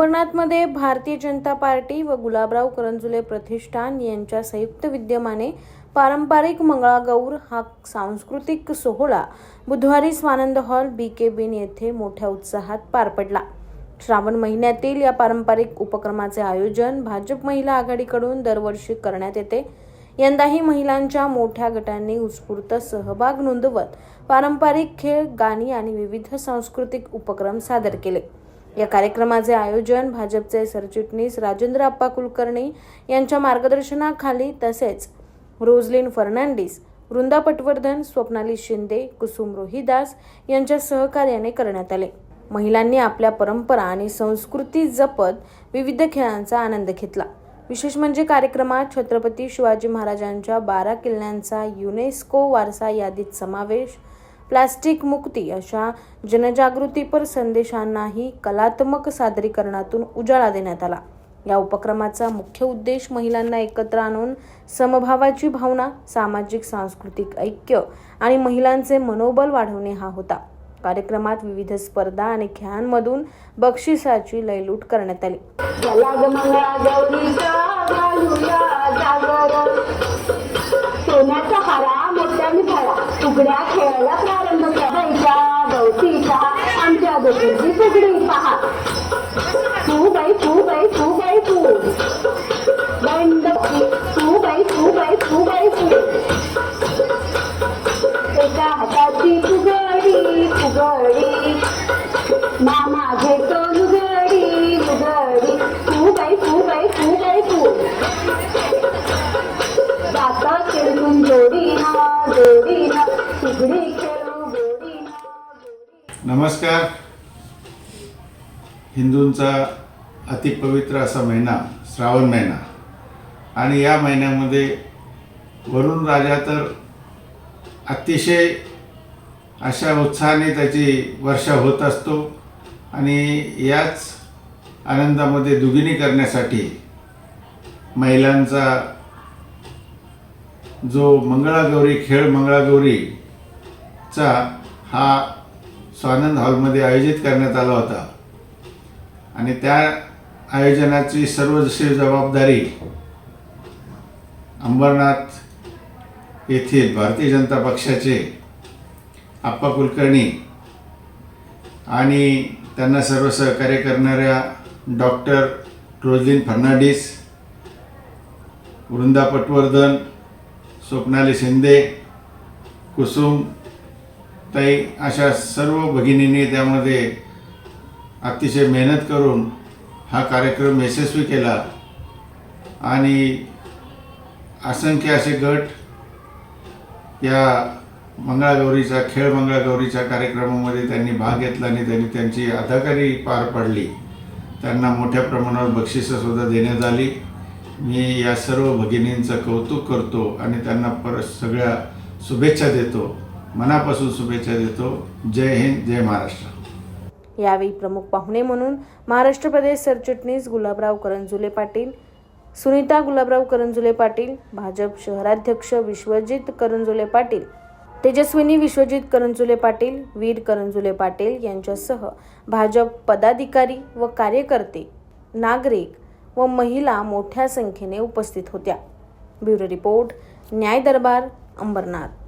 अंबरनाथमध्ये भारतीय जनता पार्टी व गुलाबराव करंजुले प्रतिष्ठान यांच्या संयुक्त विद्यमाने पारंपरिक मंगळागौर हा सांस्कृतिक सोहळा बुधवारी स्वानंद हॉल बी के बिन येथे मोठ्या उत्साहात पार पडला. श्रावण महिन्यातील या पारंपरिक उपक्रमाचे आयोजन भाजप महिला आघाडीकडून दरवर्षी करण्यात येते. यंदाही महिलांच्या मोठ्या गटांनी उत्स्फूर्त सहभाग नोंदवत पारंपरिक खेळ गाणी आणि विविध सांस्कृतिक उपक्रम सादर केले. या कार्यक्रमाचे आयोजन भाजपचे सरचिटणीस राजेंद्र अप्पा कुलकर्णी यांच्या मार्गदर्शनाखाली तसेच रोजलिन फर्नांडिस वृंदा पटवर्धन स्वप्नाली शिंदे कुसुम रोहिदास यांच्या सहकार्याने करण्यात आले. महिलांनी आपल्या परंपरा आणि संस्कृती जपत विविध खेळांचा आनंद घेतला. विशेष म्हणजे कार्यक्रमात छत्रपती शिवाजी महाराजांच्या बारा किल्ल्यांचा युनेस्को वारसा यादीत समावेश प्लास्टिक मुक्ती अशा जनजागृतीपर संदेशांनाही कलात्मक सादरीकरणातून उजाळा देण्यात आला. या उपक्रमाचा मुख्य उद्देश महिलांना एकत्र आणून समभावाची भावना सामाजिक सांस्कृतिक ऐक्य आणि महिलांचे मनोबल वाढवणे हा होता. कार्यक्रमात विविध स्पर्धा आणि खेळांमधून बक्षिसाची लयलूट करण्यात आली. तुकड्या खेळायला आमच्या दोघींची पहा तू बाई तू बाई तू बाई तू बंड तू बाई तू बाई तू बाई तू एका हाताची फुगडी फुगडी मामा घेतो लुगडी लुगडी तू बाई तू बाई तू बाई तू जात खेळून जोडी ना जोडी ना खेळू नमस्कार. हिंदूंचा अतिपवित्र असा महिना श्रावण महिना. आणि या महिन्यामध्ये वरुण राजा तर अतिशय अशा उत्साहाने त्याची वर्षा होत असतो आणि याच आनंदामध्ये दुगिनी करण्यासाठी महिलांचा जो मंगळागौरी खेळ मंगळागौरीचा हा स्वानंद हॉलमध्ये आयोजित करण्यात आला होता. आणि त्या आयोजनाची सर्वस्वी जबाबदारी अंबरनाथ येथील भारतीय जनता पक्षाचे आप्पा कुलकर्णी आणि त्यांना सर्व सहकार्य करणाऱ्या डॉक्टर रोजलिन फर्नांडिस वृंदा पटवर्धन स्वप्नाली शिंदे कुसुम ताई अशा सर्व भगिनींनी त्यामध्ये अतिशय मेहनत करून हा कार्यक्रम यशस्वी केला. आणि असंख्य असे गट या मंगळागौरीच्या खेळ मंगळागौरीच्या कार्यक्रमामध्ये त्यांनी भाग घेतला आणि त्यांनी त्यांची अदाकारी पार पाडली. त्यांना मोठ्या प्रमाणावर बक्षिसंसुद्धा देण्यात आली. मी या सर्व भगिनींचं कौतुक करतो आणि त्यांना परत सगळ्या शुभेच्छा देतो. मनापासून शुभेच्छा देतो. जय हिंद जय महाराष्ट्र. यावेळी प्रमुख पाहुणे म्हणून महाराष्ट्र प्रदेश सरचिटणीस गुलाबराव करंजुले पाटील सुनीता गुलाबराव करंजुले पाटील भाजप शहराध्यक्ष विश्वजित करंजुले पाटील तेजस्विनी विश्वजित करंजुले पाटील वीर करंजुले पाटील यांच्यासह भाजप पदाधिकारी व कार्यकर्ते नागरिक व महिला मोठ्या संख्येने उपस्थित होत्या. ब्युरो रिपोर्ट न्याय दरबार अंबरनाथ.